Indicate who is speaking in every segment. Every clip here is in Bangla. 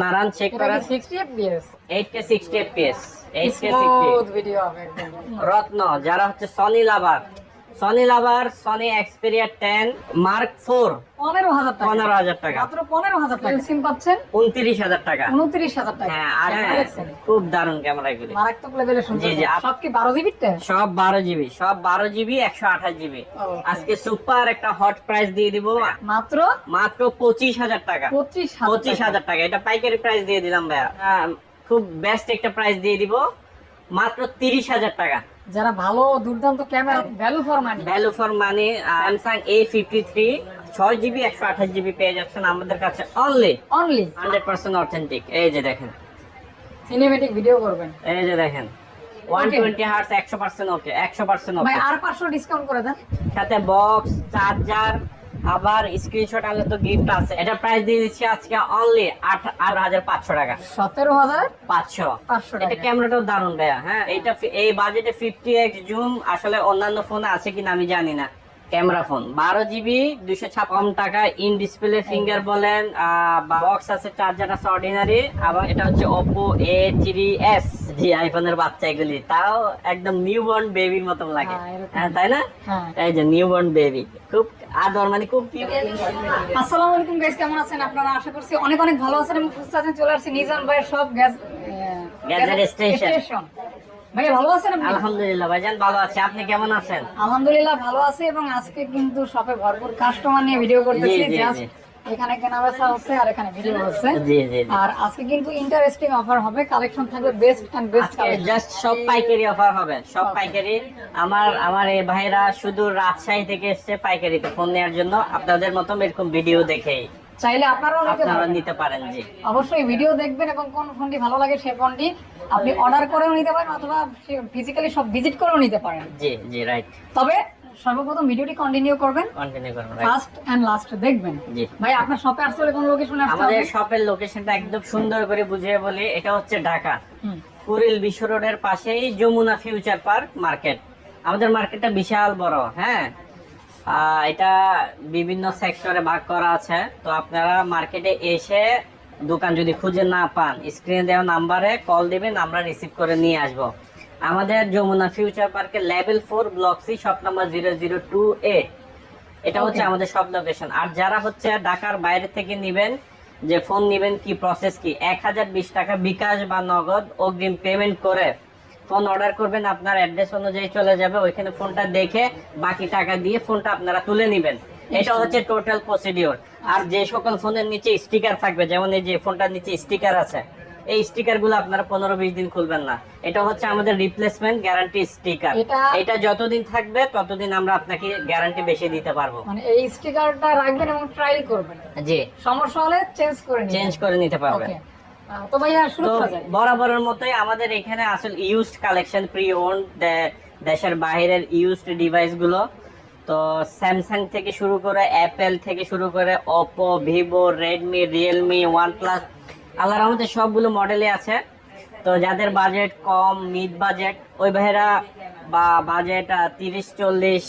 Speaker 1: নারান চেক করা
Speaker 2: কি 60 fps
Speaker 1: 8K 60 FPS 8K 60
Speaker 2: video হবে
Speaker 1: রত্ন যারা হচ্ছে Sony lover Sony lover Sony Xperia 10 mark 4
Speaker 2: 15000 টাকা।
Speaker 1: 15000 টাকা।
Speaker 2: মাত্র 15000 টাকা। সিম পাচ্ছেন?
Speaker 1: 29000 টাকা।
Speaker 2: 29000 টাকা।
Speaker 1: হ্যাঁ আর
Speaker 2: ক্যামেরা দেখছেন?
Speaker 1: খুব দারুণ ক্যামেরা এগুলি।
Speaker 2: মারাত্মক লেভেলের সুন্দর
Speaker 1: জি, জি,
Speaker 2: সব কি 12 জিবি
Speaker 1: সব বারো জিবি সব বারো জিবি একশো আঠাশ জিবি আজকে সুপার একটা হট প্রাইস দিয়ে দিব।
Speaker 2: মাত্র?
Speaker 1: মাত্র পঁচিশ হাজার টাকা।
Speaker 2: 25000
Speaker 1: পঁচিশ হাজার টাকা। এটা পাইকারি প্রাইস দিয়ে দিলাম ভাইয়া। খুব বেস্ট একটা প্রাইস দিয়ে দিব। মাত্র তিরিশ হাজার টাকা।
Speaker 2: যারা ভালো দুর্দান্ত camera value for money
Speaker 1: value for money Samsung A fifty three ছয় জিবি একশো আঠাশ জিবি পেয়ে যাচ্ছেন আমাদের কাছে only
Speaker 2: only
Speaker 1: hundred percent authentic এই যে দেখেন।
Speaker 2: সিনেমেটিক ভিডিও করবেন।
Speaker 1: এই যে দেখেন। ওয়ান টোয়েন্টি হার্স একশো পার্সেন্ট ওকে একশো পার্সেন্ট ওকে
Speaker 2: আর 500 ডিসকাউন্ট করে দেন।
Speaker 1: সাথে বক্স চার্জার আবার স্ক্রিনশট আনলে তো গিফট আছে। এটা প্রাইস দিয়ে দিচ্ছি আজকে অনলি আট আট হাজার পাঁচশো টাকা।
Speaker 2: সতেরো হাজার
Speaker 1: পাঁচশো।
Speaker 2: 500
Speaker 1: এটা ক্যামেরাটাও দারুণ ভাইয়া হ্যাঁ? এটা এই বাজেটে ফিফটি এক্স জুম আসলে অন্যান্য ফোনে আছে কিনা আমি জানি না। Camera phone. বারো জিবি দুশো ছাপ্পান্ন টাকা ইন ডিসপ্লে ফিঙ্গার বলেন বক্স আছে চার্জার আছে অর্ডিনারি আবার এটা হচ্ছে ওপো এ থ্রি এস জি আইফোনের বাচ্চা এগুলি। তাও একদম নিউ বর্ন বেবির মতন লাগে।
Speaker 2: হ্যাঁ,
Speaker 1: হ্যাঁ তাই না?
Speaker 2: হ্যাঁ।
Speaker 1: এই যে নিউ বর্ন বেবি খুব আদর মানে খুব।
Speaker 2: আসসালামু আলাইকুম গাইস কেমন আছেন আপনারা? আশা করছি অনেক অনেক ভালো আছেন এবং সুস্থ আছেন। চলে আসছি নিজাম ভাইয়ের সব গ্যাস
Speaker 1: Gadget station।
Speaker 2: ভাইয়া ভালো আছেন
Speaker 1: আলহামদুলিল্লাহ ভাইজান ভালো আছে। আপনি কেমন আছেন?
Speaker 2: আলহামদুলিল্লাহ ভালো আছি এবং আজকে কিন্তু শপে ভরপুর কাস্টমার নিয়ে ভিডিও করতেছি
Speaker 1: জি, জি,
Speaker 2: জাস্ট এখানে কেনা হচ্ছে আর এখানে ভিডিও হচ্ছে।
Speaker 1: জি জি জি।
Speaker 2: আর আজকে কিন্তু ইন্টারেস্টিং অফার হবে। কালেকশন থাকবে বেস্ট এন্ড বেস্ট
Speaker 1: জাস্ট সব পাইকারি অফার হবে। সব পাইকারি। আমার আমার এই ভাইরা শুধু রাজশাহী থেকে এসছে পাইকারিতে ফোন নেওয়ার জন্য। আপনাদের মতো এরকম ভিডিও দেখেই।
Speaker 2: চাইলে আপনারাও নিতে
Speaker 1: আপনারা
Speaker 2: পারেন।
Speaker 1: নিতে পারেন জি।
Speaker 2: অবশ্যই ভিডিও দেখবেন এবং কোন ফোনটি ভালো লাগে সেই ফোনটি আপনি অর্ডার করেও নিতে পারেন অথবা ফিজিক্যালি সব ভিজিট করেও নিতে পারেন।
Speaker 1: জি জি রাইট
Speaker 2: তবে সর্বপ্রথম ভিডিওটি কন্টিনিউ করবেন।
Speaker 1: Continue right?
Speaker 2: First and last দেখবেন।
Speaker 1: জি।
Speaker 2: ভাই আপনার শপে আসলে কোন লোকেশনে আসতে
Speaker 1: আমাদের শপের লোকেশনটা একদম সুন্দর করে বুঝিয়ে বলি এটা হচ্ছে ঢাকা। কুরিল বিশ্ব রোডের পাশেই যমুনা ফিউচার পার্ক মার্কেট আমাদের মার্কেটটা বিশাল বড় হ্যাঁ? এটা বিভিন্ন সেক্টরে ভাগ করা আছে। তো আপনারা মার্কেটে এসে দোকান যদি খুঁজে না পান স্ক্রিনে দেওয়া নাম্বারে কল দিবেন আমরা রিসিভ করে নিয়ে আসব। আমাদের যমুনা ফিউচার পার্কের level four block C shop number zero zero two A এটা হচ্ছে আমাদের সব লোকেশন আর যারা হচ্ছে ঢাকার বাইরে থেকে নিবেন যে ফোন নিবেন কি প্রসেস কি? এক হাজার বিশ টাকা বিকাশ বা নগদ অগ্রিম পেমেন্ট করে ফোন অর্ডার করবেন আপনার অ্যাড্রেস অনুযায়ী চলে যাবে ওইখানে ফোনটা দেখে বাকি টাকা দিয়ে ফোনটা আপনারা তুলে নিবেন। এটা হচ্ছে টোটাল প্রসিডিওর আর যে সকল ফোনের নিচে স্টিকার থাকবে যেমন এই যে ফোনটার নিচে স্টিকার আছে এই স্টিকারগুলো আপনারা পনেরো বিশ দিন খুলবেন না। এটা হচ্ছে আমাদের রিপ্লেসমেন্ট গ্যারান্টি স্টিকার
Speaker 2: এটা-
Speaker 1: যতদিন থাকবে ততদিন আমরা আপনাকে গ্যারান্টি বেশি দিতে পারব।
Speaker 2: মানে এই স্টিকারটা রাখবেন এবং ট্রায়াল করবেন।
Speaker 1: জি।
Speaker 2: সমস্যা হলে চেঞ্জ করে
Speaker 1: চেঞ্জ করে নিতে পারবেন।
Speaker 2: তো ভাইয়া শুরু করা যায়।
Speaker 1: বরাবরের মতোই আমাদের এখানে আসলে ইউজড কালেকশন প্রি ওন দেশের বাইরের ইউজড ডিভাইসগুলো। তো স্যামসাং থেকে শুরু করে অ্যাপেল থেকে শুরু করে Oppo Vivo Redmi Realme OnePlus আল্লাহর রহমতে সবগুলো মডেলে আছে। তো যাদের বাজেট কম মিড বাজেট ওই ভাইরা বা বাজেট তিরিশ চল্লিশ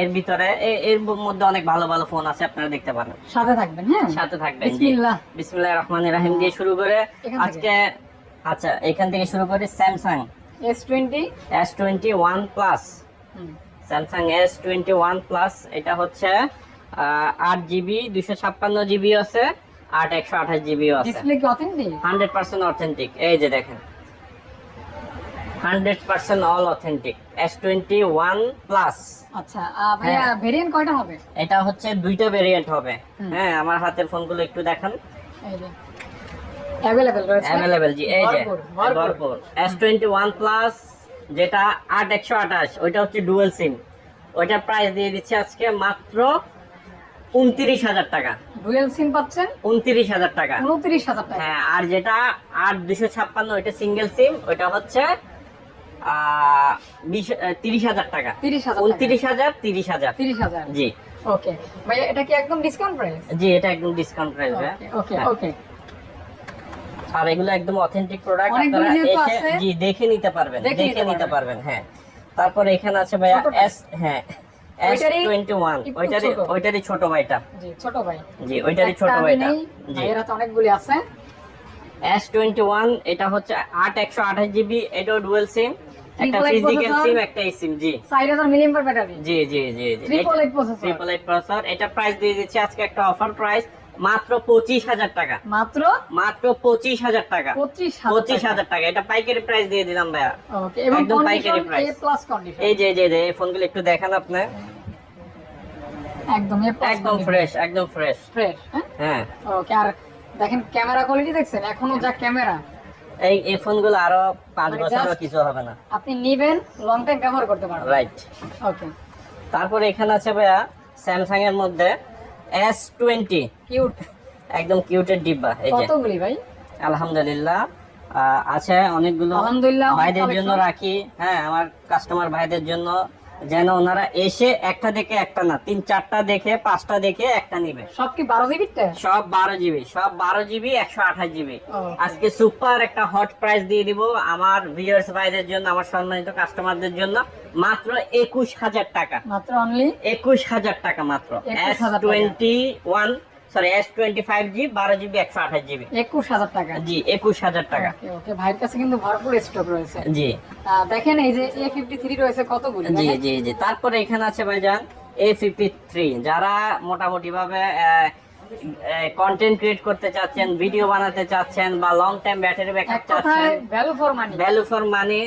Speaker 1: এর ভিতরে এর মধ্যে অনেক ভালো ভালো ফোন আছে আপনারা দেখতে পারেন।
Speaker 2: সাথে থাকবেন হ্যাঁ?
Speaker 1: সাথে থাকবেন।
Speaker 2: বিসমিল্লাহ।
Speaker 1: বিসমিল্লাহির রহমানির দিয়ে শুরু করে আজকে আচ্ছা এখান থেকে শুরু করি Samsung
Speaker 2: S twenty
Speaker 1: S twenty one plus Samsung S twenty one plus এটা হচ্ছে আট জিবি দুশো ছাপ্পান্ন জিবি আছে আট একশো আঠাশ জিবিও আছে।
Speaker 2: ডিসপ্লে কি অথেন্টিক
Speaker 1: হান্ড্রেড পার্সেন্ট অথেন্টিক এই যে দেখেন। Hundred percent all authentic S twenty one plus
Speaker 2: আচ্ছা ভাইয়া
Speaker 1: হ্যাঁ।
Speaker 2: ভেরিয়েন্ট কয়টা হবে?
Speaker 1: এটা হচ্ছে দুইটা ভেরিয়েন্ট হবে। হ্যাঁ আমার হাতের ফোনগুলো একটু দেখান।
Speaker 2: অ্যাভেলেবেল রয়েছে।
Speaker 1: অ্যাভেলেবেল জি এই যে
Speaker 2: ভরপুর, ভরপুর।
Speaker 1: ভরপুর। এস টোয়েন্টি ওয়ান প্লাস যেটা আট একশো আঠাশ ওইটা হচ্ছে ডুয়েল সিম ওইটার প্রাইস দিয়ে দিচ্ছে আজকে মাত্র উনত্রিশ হাজার টাকা।
Speaker 2: ডুয়েল সিম পাচ্ছেন?
Speaker 1: উনত্রিশ হাজার টাকা।
Speaker 2: উনত্রিশ হাজার টাকা।
Speaker 1: হ্যাঁ আর যেটা আট দুশো ছাপ্পান্ন ওইটা সিঙ্গেল সিম ওইটা হচ্ছে তিরিশ হাজার টাকা।
Speaker 2: তিরিশ হাজার
Speaker 1: উনত্রিশ হাজার তিরিশ হাজার।
Speaker 2: তিরিশ হাজার।
Speaker 1: জি।
Speaker 2: ওকে। ভাইয়া এটা কি একদম ডিসকাউন্ট প্রাইস
Speaker 1: জি এটা একদম ডিসকাউন্ট প্রাইস
Speaker 2: ওকে ওকে
Speaker 1: আর এগুলো একদম অথেন্টিক প্রোডাক্ট আপনারা এসে জি দেখে নিতে পারবেন
Speaker 2: দেখে নিতে পারবেন।
Speaker 1: হ্যাঁ। তারপরে এখানে আছে ভাইয়া এস হ্যাঁ
Speaker 2: ওইটারই ছোট।
Speaker 1: ভাইটা।
Speaker 2: জি ছোট ভাই।
Speaker 1: জি ওইটারই ছোট ভাইটা। জি।
Speaker 2: অনেকগুলি আছে।
Speaker 1: এটা হচ্ছে আট একশো আঠাশ জিবি এটাও ডুয়েল সিম একটা ফিজিক্যাল সিম একটা সিম জি।
Speaker 2: চার হাজার মিলিয়াম্পার ব্যাটারি
Speaker 1: জি জি জি জি।
Speaker 2: Triple eight processor
Speaker 1: triple eight processor এটা প্রাইস দিয়ে দিচ্ছি আজকে একটা অফার প্রাইস মাত্র পঁচিশ হাজার টাকা।
Speaker 2: মাত্র?
Speaker 1: মাত্র পঁচিশ হাজার টাকা।
Speaker 2: পঁচিশ
Speaker 1: হাজার টাকা। এটা পাইকারি প্রাইস দিয়ে দিলাম ভাইয়া। একদম পাইকারি
Speaker 2: কন্ডিশন
Speaker 1: এই যে যে এই ফোনগুলো একটু দেখান আপনি।
Speaker 2: একদম
Speaker 1: একদম ফ্রেশ একদম ফ্রেশ
Speaker 2: ফ্রেশ হ্যাঁ?
Speaker 1: হ্যাঁ।
Speaker 2: ওকে আর দেখেন ক্যামেরা কোয়ালিটি দেখছেন? এখনও যা ক্যামেরা
Speaker 1: এই এই ফোনগুলো আরও পাঁচ
Speaker 2: মানে
Speaker 1: বছরও কিছু হবে না।
Speaker 2: আপনি নিবেন লং টাইম ব্যবহার করতে পারবেন।
Speaker 1: রাইট
Speaker 2: ওকে
Speaker 1: তারপরে এখানে আছে ভাইয়া স্যামসাং এর মধ্যে এস টোয়েন্টি
Speaker 2: কিউট
Speaker 1: একদম কিউটের ডিব্বা এই যে।
Speaker 2: কতগুলি ভাই?
Speaker 1: আলহামদুলিল্লাহ। আছে অনেকগুলো।
Speaker 2: আলহামদুলিল্লাহ,
Speaker 1: ভাইদের জন্য রাখি। হ্যাঁ আমার কাস্টমার ভাইদের জন্য যেন ওনারা এসে একটা দেখে একটা না তিন চারটা দেখে পাঁচটা দেখে একটা নিবে।
Speaker 2: সব কি বারো জিবি
Speaker 1: সব বারো জিবি সব বারো জিবি একশো আঠাশ জিবি। আজকে সুপার একটা হট প্রাইস দিয়ে দিব আমার ভিউয়ার্স ভাইদের জন্য আমার সম্মানিত কাস্টমারদের জন্য মাত্র একুশ হাজার টাকা।
Speaker 2: মাত্র অনলি
Speaker 1: একুশ হাজার টাকা মাত্র। S twenty one sorry S twenty five G বারো জিবি একশো আঠাশ জিবি
Speaker 2: একুশ হাজার টাকা।
Speaker 1: জি একুশ হাজার টাকা।
Speaker 2: ওকে ভাইয়ের কাছে কিন্তু ভরপুর স্টক রয়েছে।
Speaker 1: জি।
Speaker 2: দেখেন এই যে এ ফিফটি থ্রি রয়েছে কতগুলো?
Speaker 1: জি জি জি। তারপরে এখানে আছে ভাইজান এ ফিফটি থ্রি যারা মোটামুটি ভাবে কন্টেন্ট ক্রিয়েট করতে চাচ্ছেন ভিডিও বানাতে চাচ্ছেন বা লং টাইম ব্যাটারি ব্যাকআপ চাচ্ছেন
Speaker 2: value for money
Speaker 1: value for money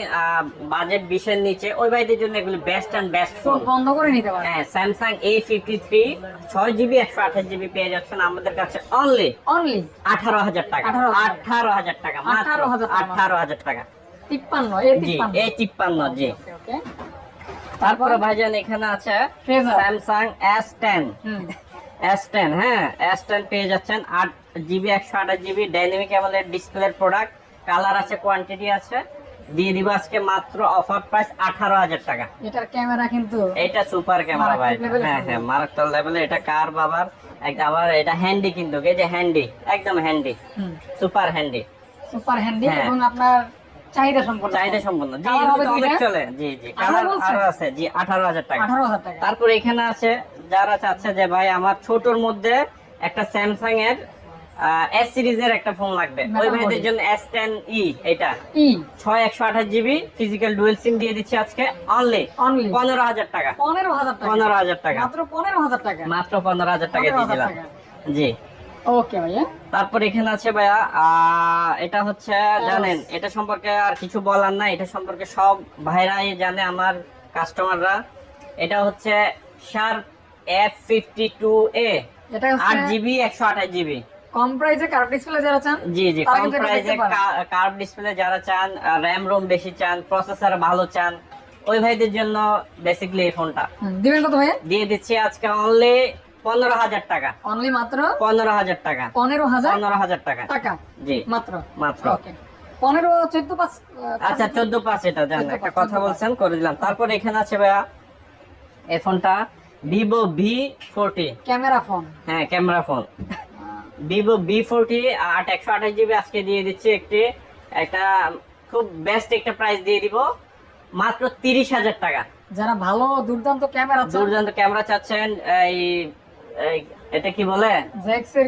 Speaker 1: budget বিশের নিচে ওই ভাইদের জন্য এগুলি বেস্ট অ্যান্ড বেস্ট ফোন
Speaker 2: বন্ধ করে নিতে পারে।
Speaker 1: হ্যাঁ স্যামসাং এ ফিফটি থ্রি ছয় জিবি একশো আঠাশ জিবি পেয়ে যাচ্ছেন আমাদের কাছে অনলি
Speaker 2: অনলি
Speaker 1: আঠারো হাজার টাকা।
Speaker 2: 18,000
Speaker 1: আঠারো হাজার টাকা মাত্র
Speaker 2: 18,000 টাকা।
Speaker 1: আঠারো হাজার টাকা।
Speaker 2: তিপ্পান্ন এ
Speaker 1: জি
Speaker 2: তিপ্পান্ন।
Speaker 1: এই তিপ্পান্ন জি।
Speaker 2: ওকে ওকে।
Speaker 1: তারপরে ভাইজান এখানে আছে। স্যামসাং এস টেন
Speaker 2: হুম।
Speaker 1: এস টেন হ্যাঁ এস টেন পেয়ে যাচ্ছেন আট জিবি একশো আঠাশ জিবি ডাইনামিক অ্যামোলেড ডিসপ্লের প্রোডাক্ট কালার আছে কোয়ান্টিটি আছে। দিয়ে দিব আজকে মাত্র অফার প্রাইস আঠারো হাজার টাকা।
Speaker 2: এটার ক্যামেরা কিন্তু
Speaker 1: এটা সুপার ক্যামেরা ভাই। হ্যাঁ হ্যাঁ মারাত্মক লেভেলে এটা কার বাবার আবার এটা হ্যান্ডি কিন্তু এই যে হ্যান্ডি একদম handy super handy
Speaker 2: super handy
Speaker 1: হ্যাঁ।
Speaker 2: এবং আপনার চাহিদা সম্পন্ন।
Speaker 1: চাহিদা সম্পন্ন। জি অনেক চলে। জি জি কালার আরও আছে। জি আঠারো হাজার টাকা। তারপরে এখানে আছে যারা চাচ্ছে যে ভাই আমার ছোটর মধ্যে একটা স্যামসাং এর এস সিরিজের একটা ফোন লাগবে। ওই ভাইদের জন্য এস টেন ই এটা। ছয় একশো আঠাশ জিবি ফিজিক্যাল ডুয়েল সিম দিয়ে দিচ্ছি আজকে অনলি
Speaker 2: অনলি
Speaker 1: পনেরো হাজার টাকা।
Speaker 2: পনেরো হাজার টাকা।
Speaker 1: পনেরো হাজার টাকা।
Speaker 2: মাত্র পনেরো হাজার টাকা।
Speaker 1: মাত্র পনেরো হাজার টাকা
Speaker 2: 15,000
Speaker 1: দিয়েছিলাম জি।
Speaker 2: ওকে ভাইয়া।
Speaker 1: তারপর এখানে আছে ভাইয়া আহ, এটা হচ্ছে জানেন এটা সম্পর্কে আর কিছু বলার নাই। এটা সম্পর্কে সব ভাইরাই জানে আমার কাস্টমাররা এটা হচ্ছে Sharp F fifty two A আট জিবি একশো আঠাশ জিবি
Speaker 2: কম প্রাইসে কার্ভ ডিসপ্লে যারা চান
Speaker 1: জি জি কম প্রাইসে কার্ভ ডিসপ্লে যারা চান র্যাম রোম বেশি চান প্রসেসর ভালো চান ওই ভাইদের জন্য বেসিক্যালি এই ফোনটা
Speaker 2: দিবেন কত ভাইয়া?
Speaker 1: দিয়ে দিচ্ছি আজকে অনলি পনেরো হাজার টাকা।
Speaker 2: অনলি মাত্র?
Speaker 1: পনেরো হাজার টাকা।
Speaker 2: পনেরো হাজার
Speaker 1: পনেরো হাজার টাকা।
Speaker 2: টাকা?
Speaker 1: জি
Speaker 2: মাত্র?
Speaker 1: মাত্র।
Speaker 2: ওকে পনেরো চোদ্দ পাঁচ
Speaker 1: আচ্ছা চোদ্দ পাঁচ। এটা জান
Speaker 2: 14
Speaker 1: একটা কথা বলছেন করে দিলাম। তারপর এখানে আছে ভাইয়া এই ফোনটা Vivo V forty
Speaker 2: camera phone.
Speaker 1: হ্যাঁ camera phone. Vivo V forty আট একশো আঠাশ জিবি আজকে দিয়ে দিচ্ছি একটি একটা খুব বেস্ট একটা প্রাইস দিয়ে দিব মাত্র তিরিশ হাজার টাকা।
Speaker 2: যারা ভালো দুর্দান্ত ক্যামেরা
Speaker 1: দুর্দান্ত ক্যামেরা চাচ্ছেন এই এটা কি বলে?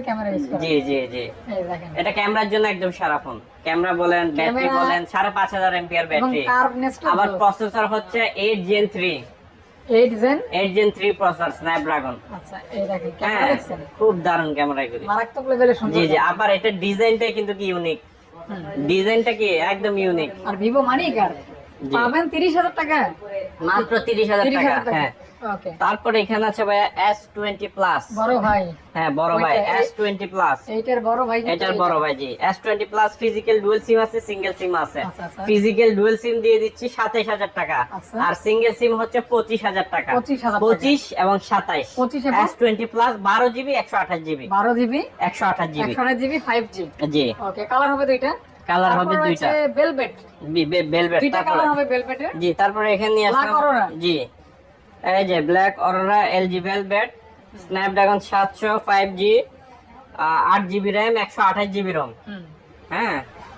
Speaker 2: ক্যামেরা ইউজ
Speaker 1: জি জি জি। এটা ক্যামেরার জন্য একদম সারা ফোন। ক্যামেরা বলেন ব্যাটারি বলেন সাড়ে পাঁচ হাজার এমপিআর
Speaker 2: এবং
Speaker 1: ব্যাটারি। আবার প্রসেসর হচ্ছে eight Gen three
Speaker 2: eight Gen
Speaker 1: eight Gen three processor Snapdragon
Speaker 2: আচ্ছা এই দেখেন
Speaker 1: হ্যাঁ
Speaker 2: ক্যামেরা দেখছেন?
Speaker 1: খুব দারুণ ক্যামেরা এগুলি।
Speaker 2: মারাত্মক লেভেলের সুন্দর
Speaker 1: জি জি আবার এটা ডিজাইনটা কিন্তু কি ইউনিক ডিজাইনটা কি একদম ইউনিক
Speaker 2: আর ভিভো মানে কার। পাবেন তিরিশ হাজার টাকা?
Speaker 1: মাত্র তিরিশ হাজার টাকা হ্যাঁ। তারপরে এখানে আছে ভাইয়া এস টোয়েন্টি প্লাস
Speaker 2: বড় ভাই।
Speaker 1: হ্যাঁ বড় ভাই এস টোয়েন্টি প্লাস
Speaker 2: এইটার বড় ভাই
Speaker 1: এটার বড় ভাই জি। S twenty plus physical dual SIM আছে সিঙ্গেল সিম আছে। ফিজিক্যাল ডুয়েল সিম দিয়ে দিচ্ছি সাতাইশ হাজার টাকা।
Speaker 2: আচ্ছা।
Speaker 1: আর সিঙ্গেল সিম হচ্ছে পঁচিশ হাজার টাকা।
Speaker 2: 25,000 টাকা।
Speaker 1: পঁচিশ এবং সাতাইশ।
Speaker 2: 25 এবং-
Speaker 1: এস টোয়েন্টি প্লাস বারো জিবি একশো আঠাশ জিবি
Speaker 2: বারো জিবি
Speaker 1: একশো আঠাশ জিবি
Speaker 2: একশো আট জিবি ফাইভ জি
Speaker 1: জি।
Speaker 2: ওকে কালার হবে দুইটা
Speaker 1: কালার হবে দুইটা।
Speaker 2: বেলবেট
Speaker 1: বেলভেট
Speaker 2: দুইটা কালার হবে বেলবেটের
Speaker 1: জি তারপরে এখানে নিয়ে আসলাম। জি। এই যে black Aurora LG Velvet Snapdragon সাতশো ফাইভ জি আট জিবি র্যাম একশো আঠাশ জিবি রম হ্যাঁ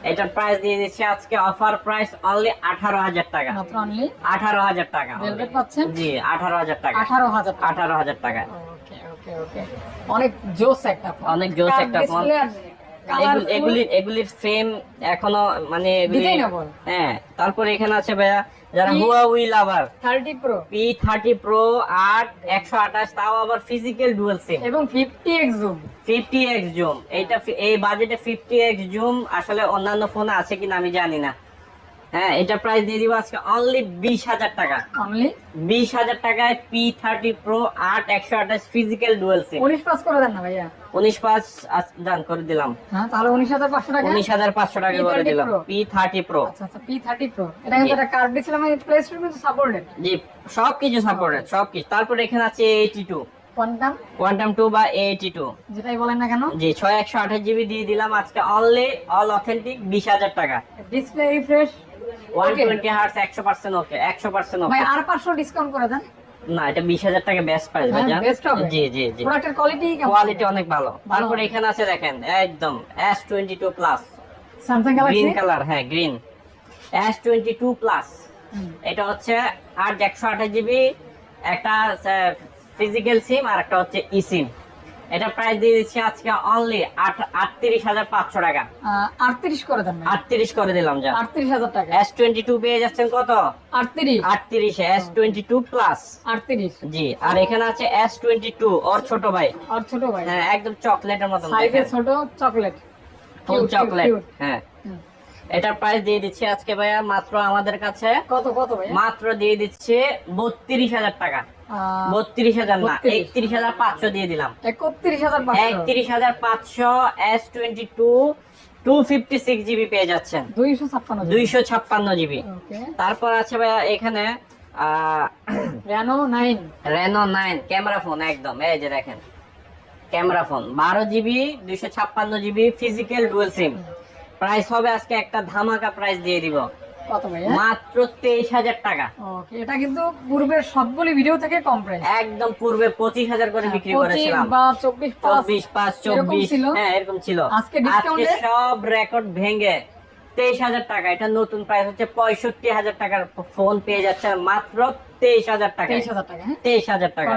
Speaker 1: এটার প্রাইস দিয়ে দিচ্ছি আজকে অফার প্রাইস অনলি আঠারো হাজার টাকা। আঠারো হাজার টাকা
Speaker 2: ভেলভেট পাচ্ছেন?
Speaker 1: জি আঠারো হাজার টাকা।
Speaker 2: আঠারো হাজার টাকা।
Speaker 1: আঠারো হাজার টাকা
Speaker 2: ওকে ওকে ওকে অনেক জোস একটা
Speaker 1: অনেক জোস একটা ফোন।
Speaker 2: Colourful.
Speaker 1: এগুলি এগুলির ফ্রেম এখনও মানে হ্যাঁ তারপরে এখানে আছে ভাইয়া যারা lover
Speaker 2: thirty pro
Speaker 1: P thirty pro আট একশো আঠাশ তাও আবার ফিজিক্যাল ডুয়াল সিম
Speaker 2: এবং fifty x zoom
Speaker 1: fifty x zoom এইটা এই বাজেটে ফিফটি এক্স জুম আসলে অন্যান্য ফোন আছে কিনা আমি জানি না। হ্যাঁ এটা প্রাইস দিয়ে দিব আজকে অনলি বিশ হাজার টাকা।
Speaker 2: অনলি
Speaker 1: বিশ হাজার টাকায় পি থার্টি প্রো আট একশো আঠাশ ফিজিক্যাল ডুয়েল সিম
Speaker 2: উনিশ পাস করে দেন না ভাইয়া।
Speaker 1: উনিশ ডান করে দিলাম।
Speaker 2: হ্যাঁ তাহলে উনিশ হাজার পাঁচশো টাকা।
Speaker 1: উনিশ হাজার পাঁচশো টাকা করে দিলাম। পি থার্টি প্রো
Speaker 2: আচ্ছা পি থার্টি প্রো এটা কিন্তু একটা কার্ড দিয়েছিলাম প্লে স্টোর কিন্তু সাপোর্টেড
Speaker 1: জি সবকিছু সাপোর্টেড সবকিছু। তারপরে এখানে আছে eighty two
Speaker 2: quantum
Speaker 1: quantum two বা এইটি টু
Speaker 2: যেটাই বলেন না কেন।
Speaker 1: জি ছয় একশো আঠাশ জিবি দিয়ে দিলাম আজকে অনলি অল অথেন্টিক বিশ হাজার টাকা।
Speaker 2: Display refresh
Speaker 1: one twenty hertz একশো পার্সেন্ট ওকে একশো পার্সেন্ট
Speaker 2: ভাই আর পাঁচশো ডিসকাউন্ট করে দেন।
Speaker 1: না এটা বিশ হাজার টাকা বেস্ট প্রাইস ভাই
Speaker 2: হ্যাঁ,
Speaker 1: জি জি জি।
Speaker 2: প্রোডাক্টের কোয়ালিটি কেমন?
Speaker 1: কোয়ালিটি অনেক ভালো। তারপরে এখানে আছে দেখেন একদম S twenty two plus
Speaker 2: Samsung
Speaker 1: green colour হ্যাঁ green S twenty two plus এটা হচ্ছে একশো আঠাশ জিবি একটা ফিজিক্যাল সিম আর একটা হচ্ছে ই সিম এটা প্রাইস দিয়ে দিচ্ছি আজকে অনলি আটত্রিশ হাজার পাঁচশো টাকা।
Speaker 2: আটত্রিশ করে দেন
Speaker 1: আটত্রিশ করে দিলাম যা।
Speaker 2: আটত্রিশ হাজার টাকা।
Speaker 1: এস টোয়েন্টি টু পেয়ে যাচ্ছেন কত?
Speaker 2: আটত্রিশ।
Speaker 1: আটত্রিশে এস টোয়েন্টি টু প্লাস
Speaker 2: আটত্রিশ।
Speaker 1: জি আর এখানে আছে এস টোয়েন্টি টু ওর ছোট ভাই।
Speaker 2: ওর ছোট ভাই।
Speaker 1: হ্যাঁ একদম চকলেটের
Speaker 2: সাইজে ছোট চকলেট
Speaker 1: ফুল চকলেট. হ্যাঁ। এটার প্রাইস দিয়ে দিচ্ছি আজকে ভাইয়া মাত্র আমাদের কাছে
Speaker 2: কত কত ভাই
Speaker 1: মাত্র দিয়ে দিচ্ছে বত্রিশ হাজার টাকা। বত্রিশ হাজার না একত্রিশ হাজার পাঁচশো দিয়ে দিলাম।
Speaker 2: একত্রিশ হাজার
Speaker 1: একত্রিশ হাজার পাঁচশো S twenty two two fifty six GB পেয়ে যাচ্ছেন।
Speaker 2: দুইশো ছাপ্পান্ন
Speaker 1: জিবি। তারপর আছে ভাইয়া এখানে
Speaker 2: Reno nine
Speaker 1: Reno nine camera phone একদম এই যে দেখেন। ক্যামেরা ফোন বারো জিবি দুইশো ছাপ্পান্ন GB physical dual SIM price হবে আজকে একটা ধামাকা প্রাইস দিয়ে দিব।
Speaker 2: কত ভাইয়া
Speaker 1: মাত্র তেইশ হাজার টাকা।
Speaker 2: ওকে এটা কিন্তু পূর্বের সবগুলি ভিডিও থেকে কম প্রাইস
Speaker 1: একদম পূর্বে পঁচিশ হাজার করে বিক্রি করেছিলাম।
Speaker 2: বা চব্বিশ
Speaker 1: চব্বিশ পাঁচ চব্বিশ হ্যাঁ এরকম ছিল।
Speaker 2: আজকে discount
Speaker 1: সব রেকর্ড ভেঙে তেইশ হাজার টাকা। এটা নতুন প্রাইস হচ্ছে পঁয়ষট্টি হাজার টাকার ফোন পেয়ে যাচ্ছে মাত্র তেইশ হাজার টাকা
Speaker 2: তেইশ হাজার টাকা হ্যাঁ?
Speaker 1: তেইশ হাজার টাকা।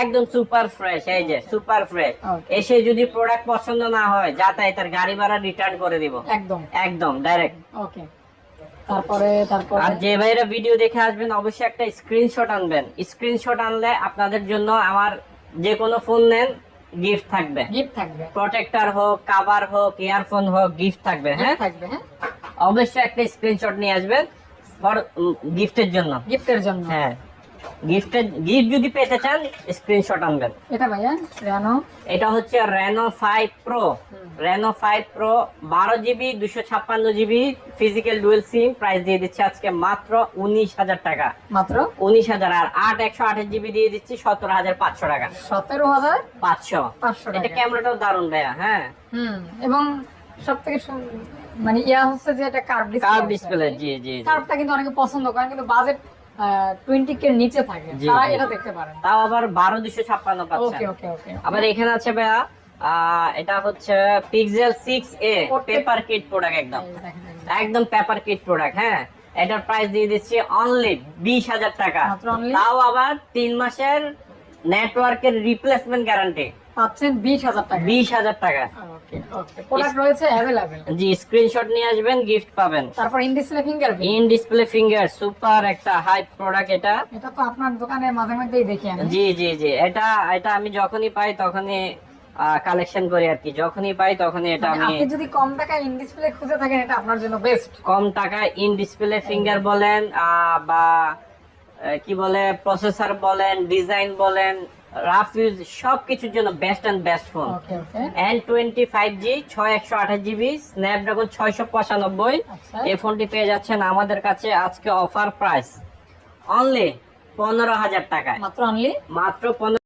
Speaker 1: একদম সুপার ফ্রেশ এই যে সুপার ফ্রেশ এসে যদি প্রোডাক্ট পছন্দ না হয় যাতায়াত তার গাড়ি ভাড়া রিটার্ন করে দিব।
Speaker 2: একদম।
Speaker 1: একদম ডাইরেক্ট
Speaker 2: ওকে তারপরে তারপরে
Speaker 1: আর যে ভাইরা ভিডিও দেখে আসবেন অবশ্যই একটা স্ক্রিনশট আনবেন। স্ক্রিনশট আনলে আপনাদের জন্য আমার যে কোনো ফোন নেন গিফট থাকবে।
Speaker 2: গিফট থাকবে।
Speaker 1: প্রোটেক্টর হোক কভার হোক ইয়ারফোন হোক গিফট থাকবে হ্যাঁ?
Speaker 2: থাকবে হ্যাঁ।
Speaker 1: অবশ্যই একটা স্ক্রিনশট নিয়ে আসবেন ফর গিফটের জন্য।
Speaker 2: গিফটের জন্য।
Speaker 1: হ্যাঁ। গিফটের গিফট যদি পেতে চান স্ক্রিনশট আনবেন।
Speaker 2: এটা ভাইয়া রেনো
Speaker 1: এটা হচ্ছে Reno five pro Reno five pro বারো জিবি দুশো ছাপ্পান্ন GB physical dual SIM price দিয়ে দিচ্ছে আজকে মাত্র উনিশ হাজার টাকা।
Speaker 2: মাত্র?
Speaker 1: উনিশ হাজার আর আট একশো আঠাশ জিবি দিয়ে দিচ্ছি সতেরো হাজার পাঁচশো টাকা।
Speaker 2: সতেরো হাজার
Speaker 1: পাঁচশো। এটা ক্যামেরাটাও দারুণ ভাইয়া হ্যাঁ।
Speaker 2: হুম এবং সব থেকে মানে ইয়া হচ্ছে যে এটা কার্ভ
Speaker 1: কার্ভ ডিসপ্লে জি জি।
Speaker 2: কার্ভটা কিন্তু অনেকে পছন্দ করেন কিন্তু বাজেট টোয়েন্টি কে নিচে থাকে। তারা এটা দেখতে পারেন।
Speaker 1: তাও আবার বারো দুশো ছাপ্পান্ন পাচ্ছেন
Speaker 2: ওকে ওকে
Speaker 1: আবার এখানে আছে ভাইয়া এটা হচ্ছে Pixel six A paper kit product একদম। একদম পেপার কিট প্রোডাক্ট হ্যাঁ? এটার প্রাইস দিয়ে দিচ্ছি অনলি বিশ হাজার টাকা। তাও আবার তিন মাসের নেটওয়ার্কের রিপ্লেসমেন্ট গ্যারান্টি
Speaker 2: পাচ্ছেন বিশ হাজার টাকা।
Speaker 1: বিশ হাজার টাকা।
Speaker 2: Okay okay. প্রোডাক্ট রয়েছে অ্যাভেলেবেল
Speaker 1: জি স্ক্রিনশট নিয়ে আসবেন গিফট পাবেন।
Speaker 2: তারপর in display fingerprint
Speaker 1: in display finger super একটা হাই প্রোডাক্ট এটা।
Speaker 2: এটা তো আপনার দোকানে মাঝে মধ্যেই দেখি আমি।
Speaker 1: জি জি জি। এটা এটা আমি যখনই পাই তখনই কালেকশন করি আর কি। যখনই পাই তখনই এটা
Speaker 2: মানে
Speaker 1: আমি
Speaker 2: আপনি যদি কম টাকায় ইন ডিসপ্লে খুঁজে থাকেন এটা আপনার জন্য বেস্ট
Speaker 1: কম টাকায় ইন ডিসপ্লে ফিঙ্গার বলেন আহ, বা কি বলে প্রসেসর বলেন ডিজাইন বলেন রাফ সব সবকিছুর জন্য best and best phone
Speaker 2: okay okay
Speaker 1: N twenty five G ছয় একশো আঠাশ জিবি স্ন্যাপড্রাগন ছয়শো পঁচানব্বই।
Speaker 2: আচ্ছা।
Speaker 1: এই ফোনটি পেয়ে যাচ্ছেন আমাদের কাছে আজকে অফার প্রাইস অনলি পনেরো হাজার টাকায়।
Speaker 2: মাত্র অনলি
Speaker 1: মাত্র পনেরো